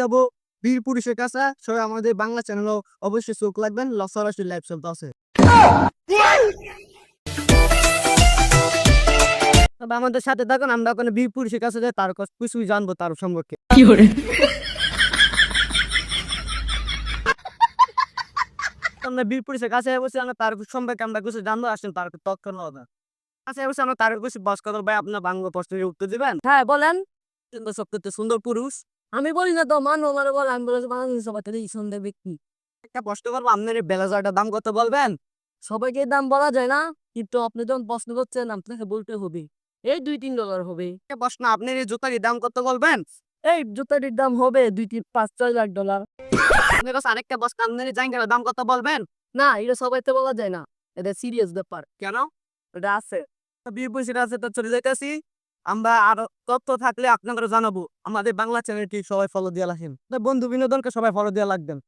যাব বীর পুরুষের কাছে। সবাই আমাদের বাংলা চ্যানেলও অবশ্যই চোখ লাগবেন সরাসরি লাইভ চলতে আছে। তবে আমাদের সাথে থাকুন আমরা ওখানে বীর পুরুষের কাছে যাই তার কাছে কিছু জানব তার সম্পর্কে। আমরা বীর পুরুষের কাছে বসে আমরা তার সম্পর্কে আমরা কিছু জানব আসেন তার নেওয়া যাক। কাছে বসে আমরা তার কিছু বস কথা ভাই আপনার বাংলা প্রশ্নের উত্তর দিবেন। হ্যাঁ বলেন। সবথেকে সুন্দর পুরুষ। আমি বলি না তো মানো মানে বল আমি বলেছি বাংলাদেশ সবাইকে এই সন্দেহ ব্যক্তি একটা প্রশ্ন করব আপনার ব্লেজারটার দাম কত বলবেন? সবাইকে দাম বলা যায় না কিন্তু আপনি যখন প্রশ্ন করছেন আপনাকে বলতে হবে এই দুই তিন ডলার হবে। একটা প্রশ্ন আপনার এই জুতার দাম কত বলবেন? এই জুতাটির দাম হবে দুই তিন পাঁচ ছয় লাখ ডলার আপনার কাছে আরেকটা প্রশ্ন আপনার এই জায়গার দাম কত বলবেন? না এটা সবাইতে বলা যায় না এটা সিরিয়াস ব্যাপার। কেন? এটা আছে। বীর পুরুষের আছে তো চলে যাইতেছি। আমরা আরও তথ্য থাকলে আপনাদের জানাব। আমাদের বাংলা চ্যানেলটি সবাই ফলো দিয়ে রাখেন। বন্ধু বিনোদনকে সবাই ফলো দিয়ে লাগবেন